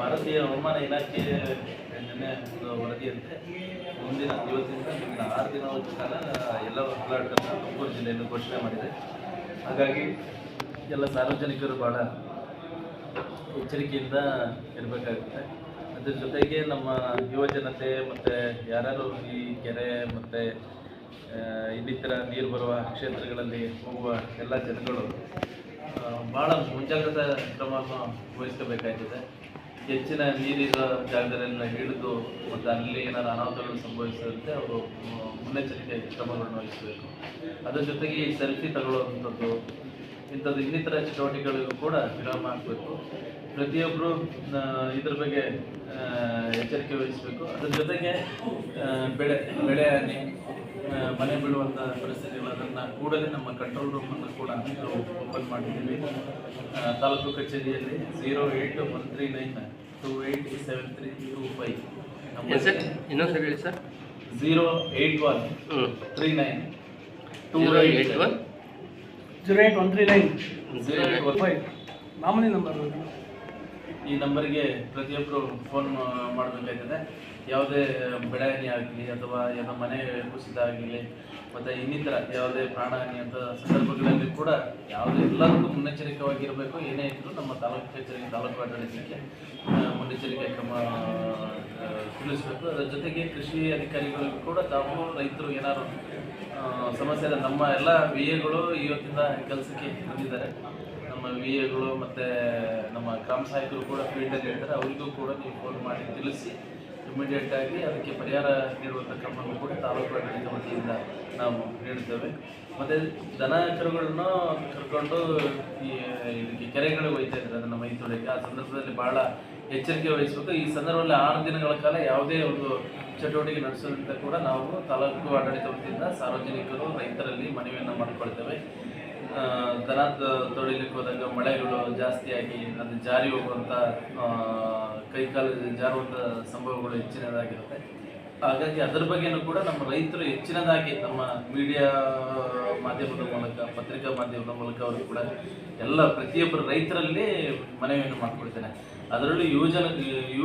ಭಾರತೀಯ ಹವಾಮಾನ ಇಲಾಖೆ ನಿನ್ನೆ ಒಂದು ವರದಿಯಂತೆ ಮುಂದಿನ ಇವತ್ತಿಂದ ಮುಂದಿನ ಆರು ದಿನಗಳ ಕಾಲ ಎಲ್ಲ ಫ್ಲಾಟ್ಗಳನ್ನು ತುಮಕೂರು ಜಿಲ್ಲೆಯಲ್ಲಿ ಘೋಷಣೆ ಮಾಡಿದೆ. ಹಾಗಾಗಿ ಎಲ್ಲ ಸಾರ್ವಜನಿಕರು ಭಾಳ ಎಚ್ಚರಿಕೆಯಿಂದ ಇರಬೇಕಾಗುತ್ತೆ. ಅದ್ರ ಜೊತೆಗೆ ನಮ್ಮ ಯುವ ಜನತೆ ಮತ್ತು ಯಾರ್ಯಾರು ಈ ಕೆರೆ ಮತ್ತು ಇನ್ನಿತರ ನೀರು ಬರುವ ಕ್ಷೇತ್ರಗಳಲ್ಲಿ ಹೋಗುವ ಎಲ್ಲ ಜನಗಳು ಭಾಳ ಮುಂಜಾಗ್ರತಾ ಕ್ರಮವನ್ನು ವಹಿಸ್ಕೋಬೇಕಾಗ್ತದೆ ಹೆಚ್ಚಿನ ನೀರಿರೋ ಜಾಗದಲ್ಲೆಲ್ಲ ಹಿಡಿದು ಮತ್ತು ಅಲ್ಲಿ ಏನಾದ್ರು ಅನಾಹುತಗಳು ಸಂಭವಿಸಿದಂತೆ ಅವರು ಮುನ್ನೆಚ್ಚರಿಕೆ ಕ್ರಮಗಳನ್ನು ವಹಿಸಬೇಕು. ಅದರ ಜೊತೆಗೆ ಈ ಸೆಲ್ಫಿ ತಗೊಳ್ಳುವಂಥದ್ದು ಇಂಥದ್ದು ಇನ್ನಿತರ ಚಟುವಟಿಕೆಗಳಿಗೂ ಕೂಡ ವಿರಾಮ ಹಾಕಬೇಕು. ಪ್ರತಿಯೊಬ್ಬರು ಇದ್ರ ಬಗ್ಗೆ ಎಚ್ಚರಿಕೆ ವಹಿಸಬೇಕು. ಅದ್ರ ಜೊತೆಗೆ ಬೆಳೆ ಬೆಳೆ ಹಾನಿ ಮನೆ ಬಿಡುವಂಥ ಪರಿಸ್ಥಿತಿಗಳು ಅದನ್ನು ಕೂಡಲೇ ನಮ್ಮ ಕಂಟ್ರೋಲ್ ರೂಮನ್ನು ಕೂಡ ನಾವು ಓಪನ್ ಮಾಡಿದ್ದೀವಿ. ತಾಲೂಕು ಕಚೇರಿಯಲ್ಲಿ zero eight one three nine two eight seven three two five ಇನ್ನೊಂದ್ಸರಿ ಇನ್ನೊಂದು ಸರಿ ಹೇಳಿ sir zero eight one three nine two eight one zero eight one three nine. Five. ಮಾಮೂಲಿ ನಂಬರ್ ಈ ನಂಬರ್ಗೆ ಪ್ರತಿಯೊಬ್ಬರು ಫೋನ್ ಮಾಡಬೇಕಾಗ್ತದೆ ಯಾವುದೇ ಬೆಳೆಹಾನಿ ಆಗಲಿ ಅಥವಾ ಏನೋ ಮನೆ ಕುಸಿತ ಆಗಲಿ ಮತ್ತು ಇನ್ನಿತರ ಯಾವುದೇ ಪ್ರಾಣಹಾನಿ ಅಂತ ಸಂದರ್ಭಗಳಲ್ಲಿ ಕೂಡ ಯಾವುದೇ ಎಲ್ಲರಿಗೂ ಮುನ್ನೆಚ್ಚರಿಕೆವಾಗಿರಬೇಕು. ಏನೇ ಇದ್ದರೂ ನಮ್ಮ ತಾಲೂಕು ಕಚೇರಿ ತಾಲೂಕು ಆಡಳಿತಕ್ಕೆ ಮುನ್ನೆಚ್ಚರಿಕೆ ಕ್ರಮ ತಿಳಿಸಬೇಕು. ಅದರ ಜೊತೆಗೆ ಕೃಷಿ ಅಧಿಕಾರಿಗಳಿಗೂ ಕೂಡ ತಾವು ರೈತರು ಏನಾದ್ರು ಸಮಸ್ಯೆ ಇದೆ ನಮ್ಮ ಎಲ್ಲ ವಿ ಎಗಳು ಇವತ್ತಿಂದ ಕೆಲಸಕ್ಕೆ ಬಂದಿದ್ದಾರೆ. ನಮ್ಮ ವಿ ಎಗಳು ಮತ್ತು ನಮ್ಮ ಗ್ರಾಮ ಸಹಾಯಕರು ಕೂಡ ಫೀಲ್ಡಲ್ಲಿ ಇರ್ತಾರೆ ಅವರಿಗೂ ಕೂಡ ನೀವು ಫೋನ್ ಮಾಡಿ ತಿಳಿಸಿ ಇಮಿಡಿಯೇಟಾಗಿ ಅದಕ್ಕೆ ಪರಿಹಾರ ನೀಡುವಂಥ ಕ್ರಮವನ್ನು ಕೂಡ ತಾಲೂಕು ಆಡಳಿತ ವತಿಯಿಂದ ನಾವು ನೀಡುತ್ತೇವೆ ಮತ್ತು ದನ ಕರುಗಳನ್ನು ಕರ್ಕೊಂಡು ಇದಕ್ಕೆ ಕೆರೆಗಳಿಗೆ ಒಯ್ತಾ ಇದ್ದಾರೆ. ಅದನ್ನು ಮೈ ಆ ಸಂದರ್ಭದಲ್ಲಿ ಭಾಳ ಎಚ್ಚರಿಕೆ ವಹಿಸಬೇಕು. ಈ ಸಂದರ್ಭದಲ್ಲಿ ಆರು ದಿನಗಳ ಕಾಲ ಯಾವುದೇ ಒಂದು ಚಟುವಟಿಕೆ ನಡೆಸೋದ್ರಿಂದ ಕೂಡ ನಾವು ತಾಲೂಕು ಆಡಳಿತ ವತಿಯಿಂದ ಸಾರ್ವಜನಿಕರು ರೈತರಲ್ಲಿ ಮನವಿಯನ್ನು ಮಾಡಿಕೊಳ್ತೇವೆ. ದನ ತೊಳಿಲಿಕ್ಕೆ ಹೋದಾಗ ಮಳೆಗಳು ಜಾಸ್ತಿಯಾಗಿ ಅದು ಜಾರಿ ಹೋಗುವಂಥ ಕೈಕಾಲು ಜಾರುವಂಥ ಸಂಭವಗಳು ಹೆಚ್ಚಿನದಾಗಿರುತ್ತೆ. ಹಾಗಾಗಿ ಅದರ ಬಗ್ಗೆನೂ ಕೂಡ ನಮ್ಮ ರೈತರು ಹೆಚ್ಚಿನದಾಗಿ ನಮ್ಮ ಮೀಡಿಯಾ ಮಾಧ್ಯಮದ ಮೂಲಕ, ಪತ್ರಿಕಾ ಮಾಧ್ಯಮದ ಮೂಲಕ ಅವರು ಕೂಡ ಎಲ್ಲ ಪ್ರತಿಯೊಬ್ಬರು ರೈತರಲ್ಲಿ ಮನವಿಯನ್ನು ಮಾಡಿಕೊಡ್ತೇನೆ ಅದರಲ್ಲೂ ಯುವಜನ ಯು